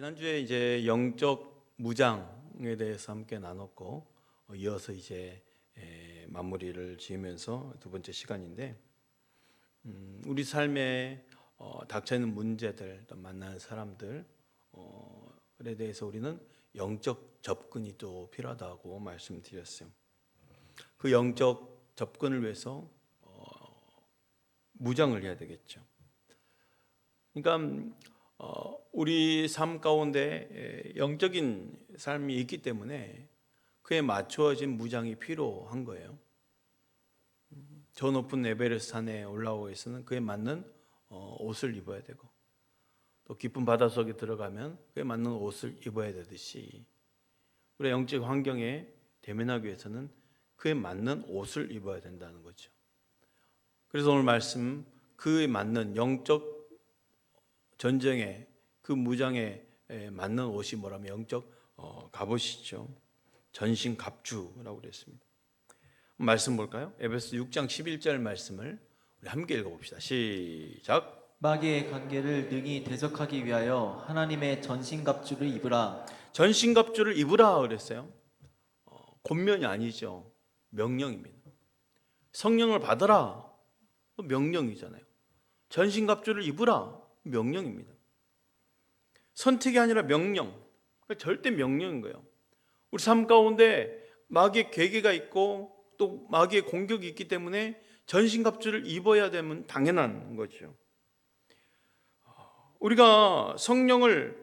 지난주에 이제 영적 무장에 대해서 함께 나눴고 어, 이어서 이제 에, 마무리를 지으면서 두 번째 시간인데 음, 우리 삶에 어, 닥쳐 있는 문제들, 또 만나는 사람들 어, 에 대해서 우리는 영적 접근이 또 필요하다고 말씀드렸어요. 그 영적 접근을 위해서 어, 무장을 해야 되겠죠. 그러니까 어, 우리 삶 가운데 에, 영적인 삶이 있기 때문에 그에 맞추어진 무장이 필요한 거예요. 음, 저 높은 에베레스트 산에 있으면 그에 맞는 어, 옷을 입어야 되고 또 깊은 바다 속에 들어가면 그에 맞는 옷을 입어야 되듯이 우리 영적 환경에 대면하기 위해서는 그에 맞는 옷을 입어야 된다는 거죠. 그래서 오늘 말씀 그에 맞는 영적 전쟁에 그 무장에 에, 맞는 옷이 뭐라면 영적 어, 갑옷이죠. 전신 갑주라고 그랬습니다. 말씀 볼까요? 에베소 6장 11절 말씀을 우리 함께 읽어봅시다. 시작. 마귀의 관계를 능히 대적하기 위하여 하나님의 전신갑주를 입으라. 전신 갑주를 입으라 그랬어요. 어, 권면이 아니죠. 명령입니다. 성령을 받으라. 또 명령이잖아요. 전신 갑주를 입으라. 명령입니다. 선택이 아니라 명령. 그러니까 절대 명령인 거예요. 우리 삶 가운데 마귀의 괴계가 있고 또 마귀의 공격이 있기 때문에 전신갑주를 입어야 되면 당연한 거죠. 우리가 성령을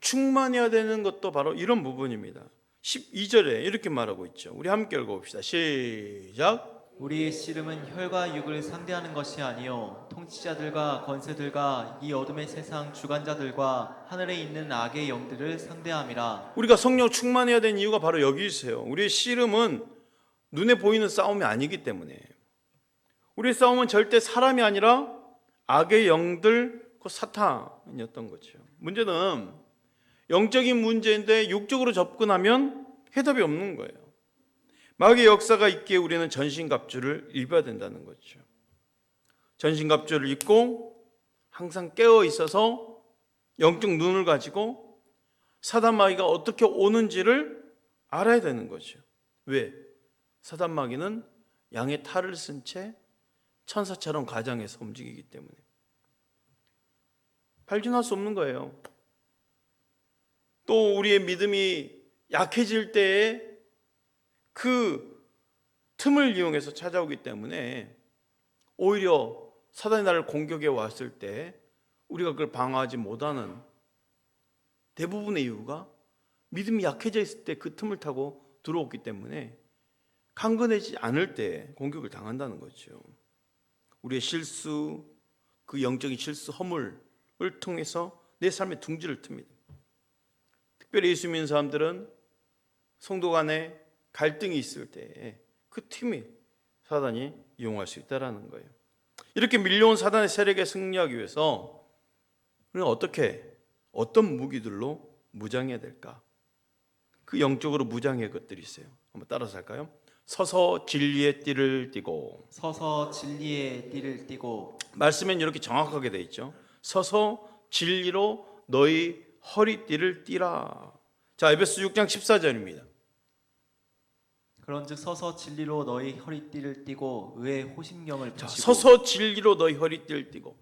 충만해야 되는 것도 바로 이런 부분입니다. 12절에 이렇게 말하고 있죠. 우리 함께 읽어봅시다. 시작. 우리의 씨름은 혈과 육을 상대하는 것이 아니요 통치자들과 권세들과 이 어둠의 세상 주관자들과 하늘에 있는 악의 영들을 상대함이라. 우리가 성령 충만해야 되는 이유가 바로 여기 있어요. 우리의 씨름은 눈에 보이는 싸움이 아니기 때문에 우리의 싸움은 절대 사람이 아니라 악의 영들 그 사탄이었던 거죠. 문제는 영적인 문제인데 육적으로 접근하면 해답이 없는 거예요. 마귀의 역사가 있기에 우리는 전신갑주를 입어야 된다는 거죠. 전신갑주를 입고 항상 깨어 있어서 영적 눈을 가지고 사단 마귀가 어떻게 오는지를 알아야 되는 거죠. 왜? 사단 마귀는 양의 탈을 쓴 채 천사처럼 가장해서 움직이기 때문에 발진할 수 없는 거예요. 또 우리의 믿음이 약해질 때에 그 틈을 이용해서 찾아오기 때문에 오히려 사단이 나를 공격해 왔을 때 우리가 그걸 방어하지 못하는 대부분의 이유가 믿음이 약해져 있을 때 그 틈을 타고 들어오기 때문에 강건해지지 않을 때 공격을 당한다는 거죠. 우리의 실수, 그 영적인 실수, 허물을 통해서 내 삶의 둥지를 틉니다. 특별히 예수 믿는 사람들은 성도 간에 갈등이 있을 때 그 틈이 사단이 이용할 수 있다라는 거예요. 이렇게 밀려온 사단의 세력에 승리하기 위해서 우리는 어떻게 어떤 무기들로 무장해야 될까? 그 영적으로 무장의 것들이 있어요. 한번 따라서 할까요? 서서 진리의 띠를 띠고 서서 진리의 띠를 띠고 말씀엔 이렇게 정확하게 돼 있죠. 서서 진리로 너희 허리띠를 띠라. 자, 에베소 6장 14절입니다. 그런즉 서서 진리로 너희 허리띠를 띠고 의의 호심경을 자, 보시고 서서 진리로 너희 허리띠를 띠고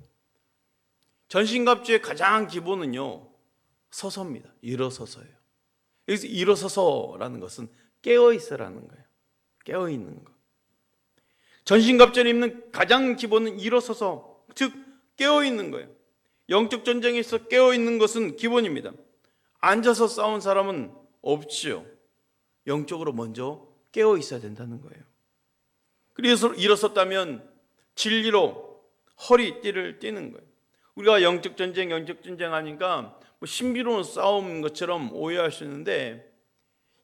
전신갑주의 가장 기본은요. 서서입니다. 일어서서예요. 여기서 일어서서라는 것은 깨어 있어라는 거예요. 깨어 있는 거. 전신갑주를 입는 가장 기본은 일어서서 즉 깨어 있는 거예요. 영적 전쟁에서 깨어 있는 것은 기본입니다. 앉아서 싸운 사람은 없지요. 영적으로 먼저 깨어 있어야 된다는 거예요. 그래서 일어섰다면 진리로 허리띠를 띠는 거예요. 우리가 영적 전쟁, 영적 전쟁 하니까 뭐 신비로운 싸움 것처럼 오해할 수 있는데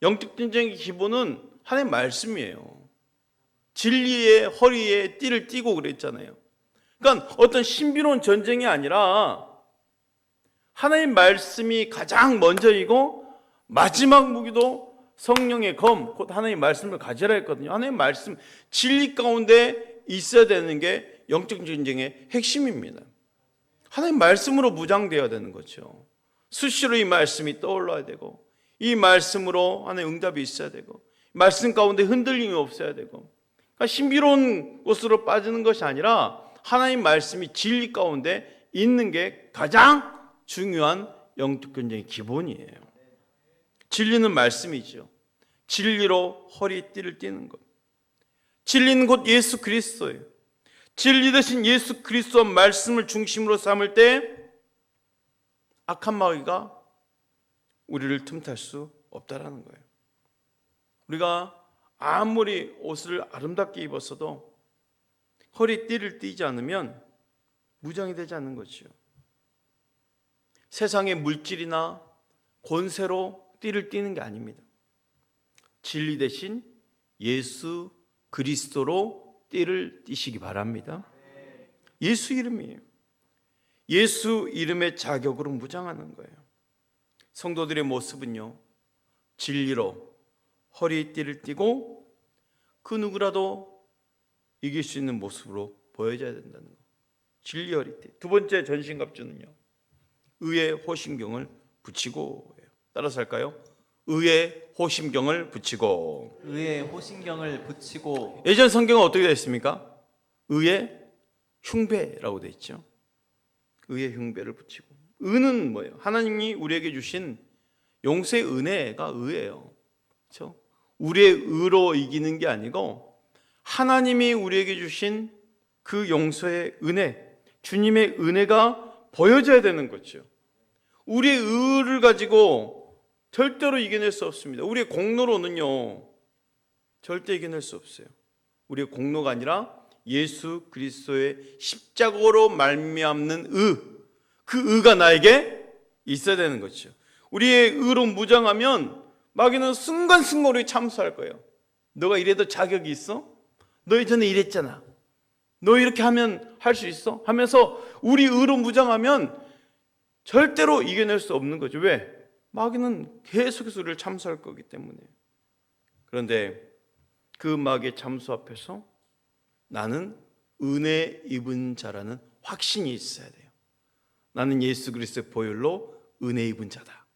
영적 전쟁의 기본은 하나님의 말씀이에요. 진리의 허리에 띠를 띠고 그랬잖아요. 그러니까 어떤 신비로운 전쟁이 아니라 하나님 말씀이 가장 먼저이고 마지막 무기도 성령의 검, 곧 하나님 말씀을 가지라 했거든요. 하나님 말씀, 진리 가운데 있어야 되는 게 영적 전쟁의 핵심입니다. 하나님 말씀으로 무장되어야 되는 거죠. 수시로 이 말씀이 떠올라야 되고 이 말씀으로 안에 응답이 있어야 되고 말씀 가운데 흔들림이 없어야 되고 그러니까 신비로운 곳으로 빠지는 것이 아니라 하나님 말씀이 진리 가운데 있는 게 가장 중요한 영적 견쟁의 기본이에요. 진리는 말씀이죠. 진리로 허리띠를 띠는 것. 진리는 곧 예수 그리스도예요. 진리 대신 예수 그리스도 말씀을 중심으로 삼을 때 악한 마귀가 우리를 틈탈 수 없다라는 거예요. 우리가 아무리 옷을 아름답게 입었어도 허리띠를 띠지 않으면 무장이 되지 않는 거지요. 세상의 물질이나 권세로 띠를 띠는 게 아닙니다. 진리 대신 예수 그리스도로 띠를 띠시기 바랍니다. 예수 이름이에요. 예수 이름의 자격으로 무장하는 거예요. 성도들의 모습은요, 진리로 허리띠를 띠고 그 누구라도 이길 수 있는 모습으로 보여져야 된다는 거. 진리 허리띠. 두 번째 전신갑주는요, 의의 호심경을 붙이고. 따라서 할까요? 의의 호심경을 붙이고. 의의 호신경을 붙이고 예전 성경은 어떻게 되어 있습니까? 의의 흉배라고 되어 있죠. 의의 흉배를 붙이고. 의는 뭐예요? 하나님이 우리에게 주신 용서의 은혜가 의예요. 그렇죠? 우리의 의로 이기는 게 아니고 하나님이 우리에게 주신 그 용서의 은혜, 주님의 은혜가 보여져야 되는 거죠. 우리의 의를 가지고 절대로 이겨낼 수 없습니다. 우리의 공로로는요. 절대 이겨낼 수 없어요. 우리의 공로가 아니라 예수 그리스도의 십자가로 말미암는 의, 그 의가 나에게 있어야 되는 거죠. 우리의 의로 무장하면 마귀는 순간순간으로 참수할 거예요. 너가 이래도 자격이 있어? 너 예전에 이랬잖아. 너 이렇게 하면 할 수 있어? 하면서 우리 의로 무장하면 절대로 이겨낼 수 없는 거죠. 왜? 마귀는 계속해서 우리를 참수할 거기 때문에. 그런데 그 마귀의 참수 앞에서 나는 은혜 입은 자라는 확신이 있어야 돼요. 나는 예수 그리스도의 보혈로 은혜 입은 자다.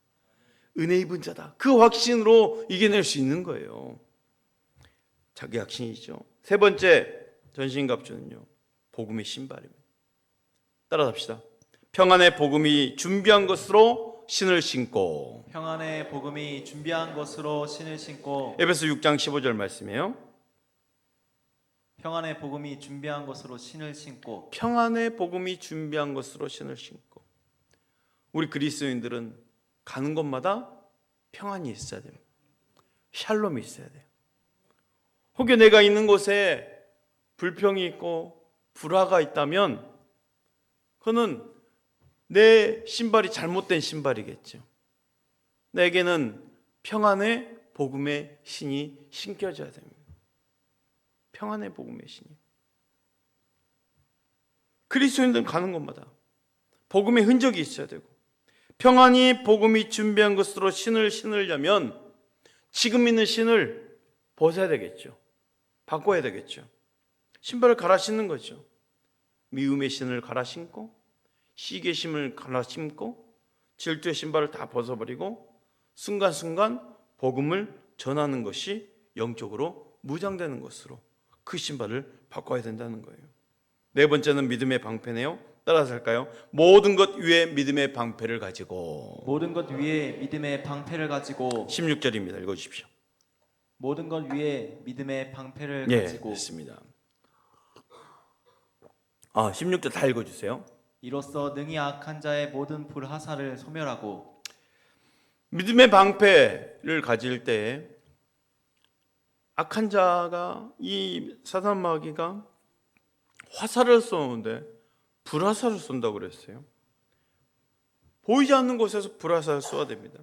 은혜 입은 자다. 그 확신으로 이겨낼 수 있는 거예요. 자기 확신이죠. 세 번째 전신갑주는요. 복음의 신발입니다. 따라합시다. 평안의 복음이 준비한 것으로 신을 신고 평안의 복음이 준비한 것으로 신을 신고 에베소 6장 15절 말씀이에요. 평안의 복음이 준비한 것으로 신을 신고 평안의 복음이 준비한 것으로 신을 신고 우리 그리스도인들은 가는 곳마다 평안이 있어야 됩니다. 샬롬이 있어야 돼요. 혹여 내가 있는 곳에 불평이 있고 불화가 있다면 그는 내 신발이 잘못된 신발이겠죠. 내게는 평안의 복음의 신이 신겨져야 됩니다. 평안의 복음의 신이. 그리스도인들은 가는 곳마다 복음의 흔적이 있어야 되고 평안이 복음이 준비한 것으로 신을 신으려면 지금 있는 신을 벗어야 되겠죠. 바꿔야 되겠죠. 신발을 갈아 신는 거죠. 미움의 신을 갈아 신고 시계심을 갈아 신고 질투의 신발을 다 벗어버리고 순간순간 복음을 전하는 것이 영적으로 무장되는 것으로 그 신발을 바꿔야 된다는 거예요. 네 번째는 믿음의 방패네요. 따라서 할까요? 모든 것 위에 믿음의 방패를 가지고 모든 것 위에 믿음의 방패를 가지고 16절입니다. 읽어 주십시오. 모든 것 위에 믿음의 방패를 예, 가지고 됐습니다. 아, 16절 다 읽어 주세요. 이로써 능히 악한 자의 모든 불하사를 소멸하고 믿음의 방패를 가질 때 악한 자가 이 사단 마귀가 화살을 쏘는데 불화살을 쏜다고 그랬어요. 보이지 않는 곳에서 불화살을 쏘아야 됩니다.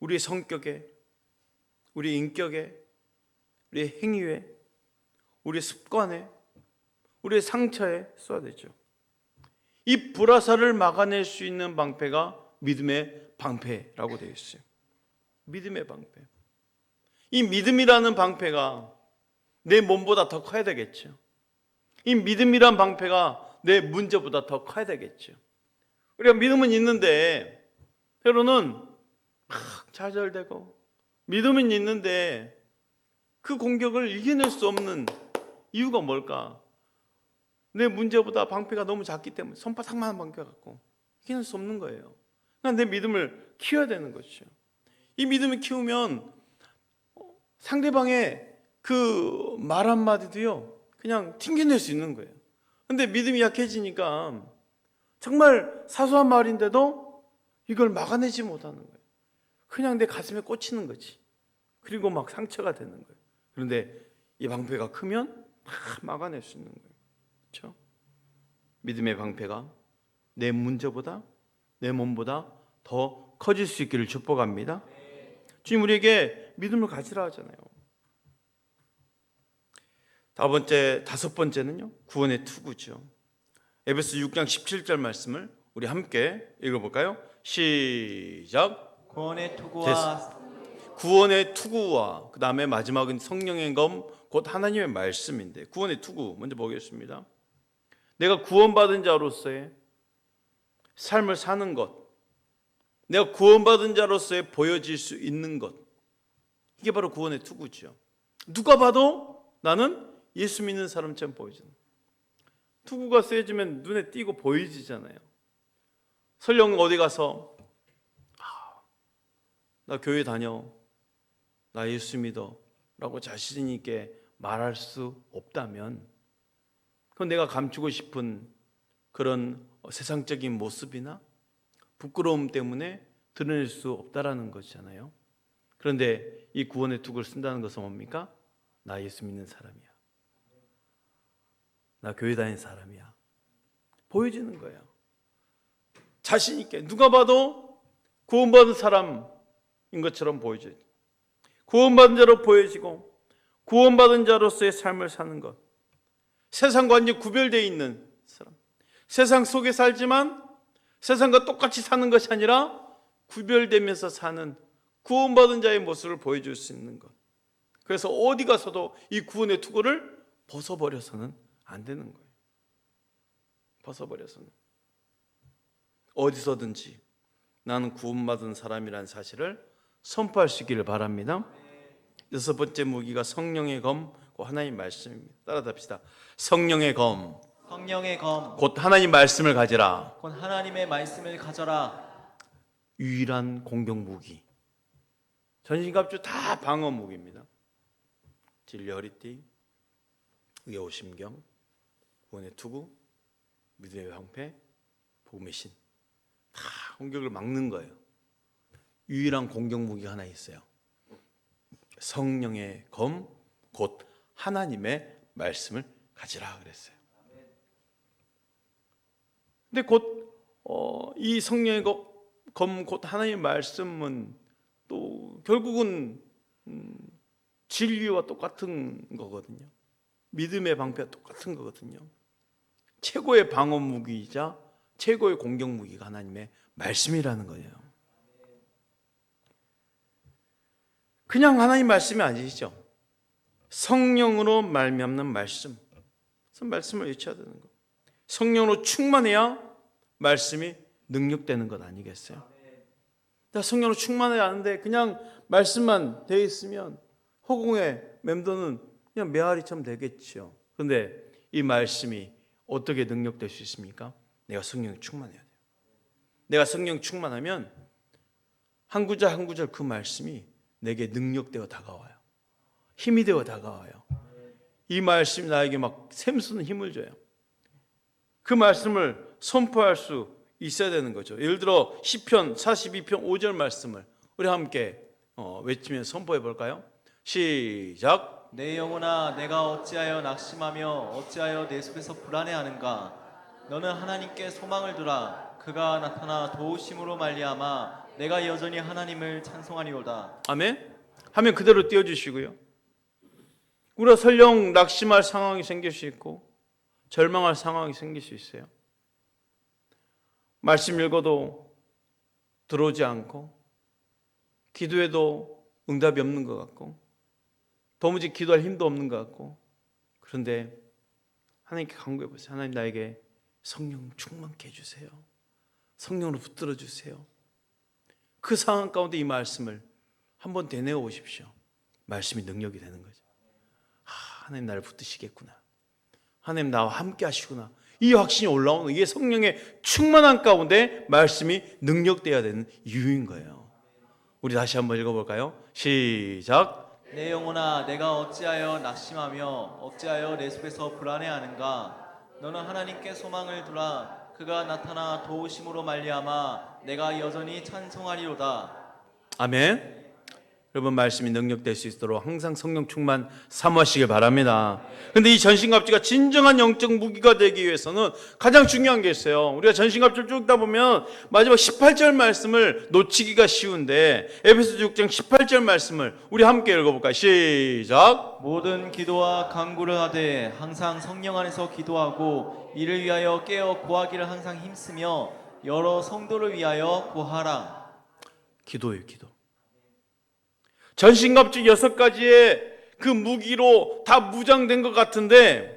우리의 성격에, 우리 인격에, 우리의 행위에, 우리의 습관에, 우리의 상처에 쏘아야 되죠. 이 불화살을 막아낼 수 있는 방패가 믿음의 방패라고 되어 있어요. 믿음의 방패. 이 믿음이라는 방패가 내 몸보다 더 커야 되겠죠. 이 믿음이란 방패가 내 문제보다 더 커야 되겠죠. 우리가 믿음은 있는데 때로는 막 좌절되고 믿음은 있는데 그 공격을 이겨낼 수 없는 이유가 뭘까? 내 문제보다 방패가 너무 작기 때문에 손바닥만 방패 갖고 이겨낼 수 없는 거예요. 그러니까 내 믿음을 키워야 되는 것이죠. 이 믿음을 키우면 상대방의 그 말 한마디도요, 그냥 튕겨낼 수 있는 거예요. 근데 믿음이 약해지니까 정말 사소한 말인데도 이걸 막아내지 못하는 거예요. 그냥 내 가슴에 꽂히는 거지. 그리고 막 상처가 되는 거예요. 그런데 이 방패가 크면 다 막아낼 수 있는 거예요. 그렇죠? 믿음의 방패가 내 문제보다 내 몸보다 더 커질 수 있기를 축복합니다. 주님 우리에게 믿음을 가지라 하잖아요. 다섯 번째, 다섯 번째는요. 구원의 투구죠. 에베소 6장 17절 말씀을 우리 함께 읽어 볼까요? 시작. 구원의 투구와 구원의 투구와 그 다음에 마지막은 성령의 검, 곧 하나님의 말씀인데 구원의 투구 먼저 보겠습니다. 내가 구원받은 자로서의 삶을 사는 것, 내가 구원받은 자로서의 보여질 수 있는 것, 이게 바로 구원의 투구죠. 누가 봐도 나는 예수 믿는 사람처럼 보이잖아요. 투구가 세지면 눈에 띄고 보이지잖아요. 설령 어디 가서 아, 나 교회 다녀, 나 예수 믿어라고 자신 있게 말할 수 없다면, 그건 내가 감추고 싶은 그런 세상적인 모습이나 부끄러움 때문에 드러낼 수 없다라는 것이잖아요. 그런데 이 구원의 툭을 쓴다는 것은 뭡니까? 나 예수 믿는 사람이야. 나 교회 다니는 사람이야. 보여지는 거예요. 자신 있게 누가 봐도 구원받은 사람인 것처럼 보여져요. 구원받은 자로 보여지고 구원받은 자로서의 삶을 사는 것. 세상과 완전히 구별되어 있는 사람. 세상 속에 살지만 세상과 똑같이 사는 것이 아니라 구별되면서 사는 구원받은 자의 모습을 보여줄 수 있는 것. 그래서 어디 가서도 이 구원의 투구를 벗어버려서는 안 되는 거예요. 벗어버려서는. 어디서든지 나는 구원받은 사람이라는 사실을 선포할 수 있기를 바랍니다. 여섯 번째 무기가 성령의 검, 곧 하나님 말씀입니다. 따라답시다. 성령의 검, 성령의 검, 곧 하나님 말씀을 가지라. 곧 하나님의 말씀을 가져라. 유일한 공격 무기. 전신갑주 다 방어 무기입니다. 진리 허리띠, 의호 심경, 구원의 투구, 믿음의 방패, 복음의 신. 다 공격을 막는 거예요. 유일한 공격 무기가 하나 있어요. 성령의 검, 곧 하나님의 말씀을 가지라 그랬어요. 근데 곧이 성령의 검, 곧 하나님의 말씀은 또 결국은 음, 진리와 똑같은 거거든요. 믿음의 방패와 똑같은 거거든요. 최고의 방어 무기이자 최고의 공격 무기가 하나님의 말씀이라는 거예요. 그냥 하나님 말씀이 아니죠. 성령으로 말미암는 말씀. 그래서 말씀을 외쳐야 되는 거. 성령으로 충만해야 말씀이 능력되는 것 아니겠어요? 나 성령으로 충만해야 하는데 그냥 말씀만 되어 있으면 허공에 맴도는 그냥 메아리처럼 되겠죠. 그런데 이 말씀이 어떻게 능력될 수 있습니까? 내가 성령이 충만해야 돼요. 내가 성령 충만하면 한 구절 한 구절 그 말씀이 내게 능력되어 다가와요. 힘이 되어 다가와요. 이 말씀이 나에게 막 샘솟는 힘을 줘요. 그 말씀을 선포할 수 있어야 되는 거죠. 예를 들어 시편 42편 5절 말씀을 우리 함께 어, 외치며 선포해 볼까요? 시작. 내 영혼아 내가 어찌하여 낙심하며 어찌하여 내 속에서 불안해하는가 너는 하나님께 소망을 두라 그가 나타나 도우심으로 말미암아 내가 여전히 하나님을 찬송하리로다 아멘. 하면 그대로 띄워 주시고요. 우리가 설령 낙심할 상황이 생길 수 있고 절망할 상황이 생길 수 있어요. 말씀 읽어도 들어오지 않고 기도해도 응답이 없는 것 같고 도무지 기도할 힘도 없는 것 같고 그런데 하나님께 간구해 보세요. 하나님 나에게 성령 충만케 해주세요. 성령으로 붙들어 주세요. 그 상황 가운데 이 말씀을 한번 되뇌어 오십시오. 말씀이 능력이 되는 거죠. 아, 하나님 나를 붙드시겠구나. 하나님 나와 함께 하시구나. 이 확신이 올라오는 이게 성령의 충만한 가운데 말씀이 능력돼야 되는 이유인 거예요. 우리 다시 한번 읽어볼까요? 시작. 내 영혼아 내가 어찌하여 낙심하며 어찌하여 내 속에서 불안해하는가 너는 하나님께 소망을 두라 그가 나타나 도우심으로 말미암아 내가 여전히 찬송하리로다 아멘. 여러분 말씀이 능력될 수 있도록 항상 성령 충만 사모하시길 바랍니다. 근데 이 전신갑주가 진정한 영적 무기가 되기 위해서는 가장 중요한 게 있어요. 우리가 전신갑주를 쭉다 보면 마지막 18절 말씀을 놓치기가 쉬운데 에베소 6장 18절 말씀을 우리 함께 읽어볼까요? 시작. 모든 기도와 간구를 하되 항상 성령 안에서 기도하고 이를 위하여 깨어 구하기를 항상 힘쓰며 여러 성도를 위하여 구하라 기도예요, 기도. 전신갑주 여섯 가지의 그 무기로 다 무장된 것 같은데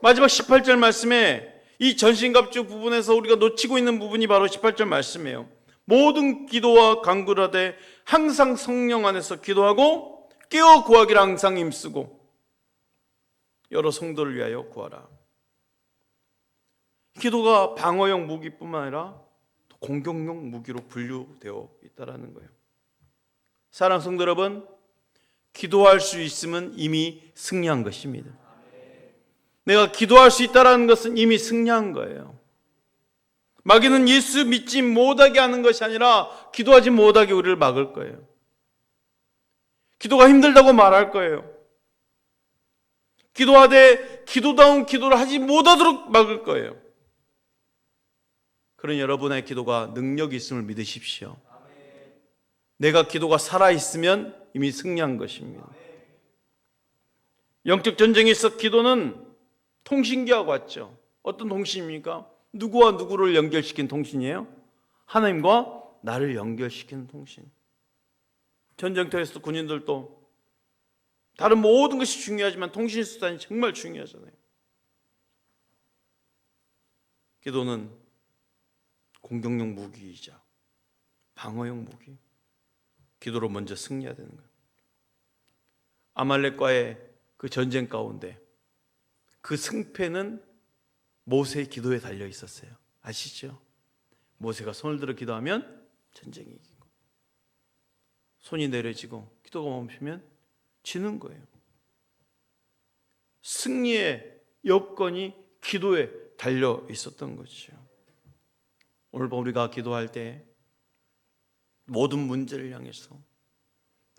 마지막 18절 말씀에 이 전신갑주 부분에서 우리가 놓치고 있는 부분이 바로 18절 말씀이에요. 모든 기도와 간구를 하되 항상 성령 안에서 기도하고 깨어 구하기를 항상 힘쓰고 여러 성도를 위하여 구하라. 기도가 방어용 무기뿐만 아니라 또 공격용 무기로 분류되어 있다라는 거예요. 사랑 성도 여러분, 기도할 수 있으면 이미 승리한 것입니다. 내가 기도할 수 있다라는 것은 이미 승리한 거예요. 마귀는 예수 믿지 못하게 하는 것이 아니라 기도하지 못하게 우리를 막을 거예요. 기도가 힘들다고 말할 거예요. 기도하되 기도다운 기도를 하지 못하도록 막을 거예요. 그런 여러분의 기도가 능력이 있음을 믿으십시오. 내가 기도가 살아있으면 이미 승리한 것입니다. 영적 전쟁에서 기도는 통신기하고 같죠. 어떤 통신입니까? 누구와 누구를 연결시킨 통신이에요? 하나님과 나를 연결시키는 통신. 전쟁터에서 군인들도 다른 모든 것이 중요하지만 통신 수단이 정말 중요하잖아요. 기도는 공격용 무기이자 방어용 무기. 기도로 먼저 승리해야 되는 거예요. 아말렉과의 그 전쟁 가운데 그 승패는 모세의 기도에 달려 있었어요. 아시죠? 모세가 손을 들어 기도하면 전쟁이 이기고 손이 내려지고 기도가 멈추면 지는 거예요. 승리의 여건이 기도에 달려 있었던 거죠. 오늘 우리가 기도할 때 모든 문제를 향해서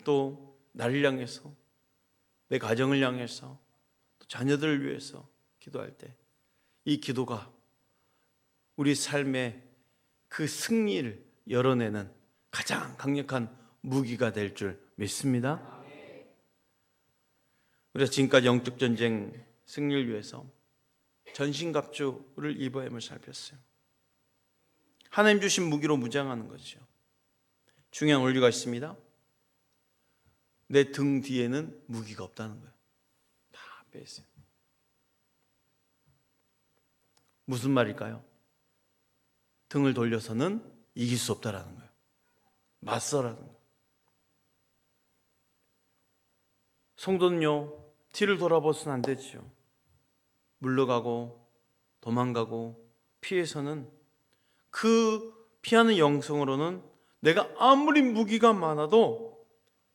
또 나를 향해서 내 가정을 향해서 또 자녀들을 위해서 기도할 때 이 기도가 우리 삶의 그 승리를 열어내는 가장 강력한 무기가 될 줄 믿습니다. 우리가 지금까지 영적 전쟁 승리를 위해서 전신갑주를 입어야 함을 살폈어요. 하나님 주신 무기로 무장하는 거죠. 중요한 원리가 있습니다. 내 등 뒤에는 무기가 없다는 거예요. 다 빼있어요. 무슨 말일까요? 등을 돌려서는 이길 수 없다라는 거예요. 맞서라는 거예요. 성도는요, 뒤를 돌아보서는 안 되지요. 물러가고, 도망가고, 피해서는 그 피하는 영성으로는 내가 아무리 무기가 많아도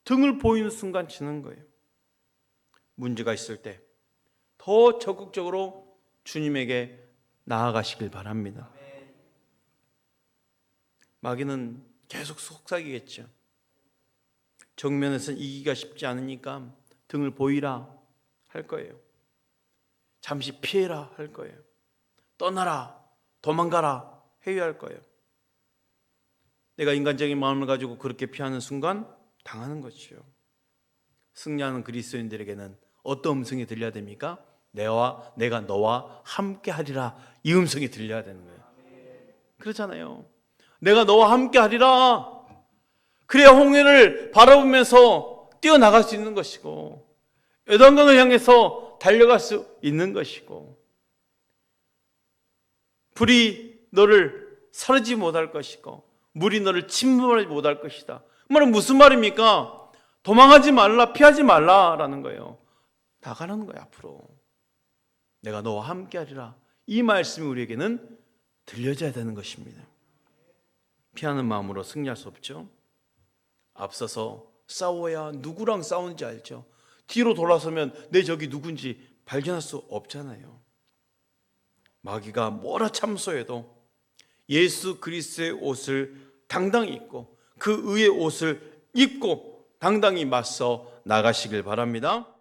등을 보이는 순간 지는 거예요. 문제가 있을 때 더 적극적으로 주님에게 나아가시길 바랍니다. 마귀는 계속 속삭이겠죠. 정면에서 이기가 쉽지 않으니까 등을 보이라 할 거예요. 잠시 피해라 할 거예요. 떠나라, 도망가라 회유할 거예요. 내가 인간적인 마음을 가지고 그렇게 피하는 순간 당하는 것이죠. 승리하는 그리스도인들에게는 어떤 음성이 들려야 됩니까? 내와 내가 너와 함께 하리라 이 음성이 들려야 되는 거예요. 그렇잖아요. 내가 너와 함께 하리라. 그래야 홍해를 바라보면서 뛰어나갈 수 있는 것이고 요단강을 향해서 달려갈 수 있는 것이고 불이 너를 사르지 못할 것이고 물이 너를 침몰하지 못할 것이다. 그 말은 무슨 말입니까? 도망하지 말라, 피하지 말라라는 거예요. 나가는 거야 앞으로. 내가 너와 함께 하리라. 이 말씀이 우리에게는 들려져야 되는 것입니다. 피하는 마음으로 승리할 수 없죠. 앞서서 싸워야 누구랑 싸우는지 알죠. 뒤로 돌아서면 내 적이 누군지 발견할 수 없잖아요. 마귀가 뭐라 참소해도 예수 그리스도의 옷을 당당히 입고 그 의의 옷을 입고 당당히 맞서 나가시길 바랍니다.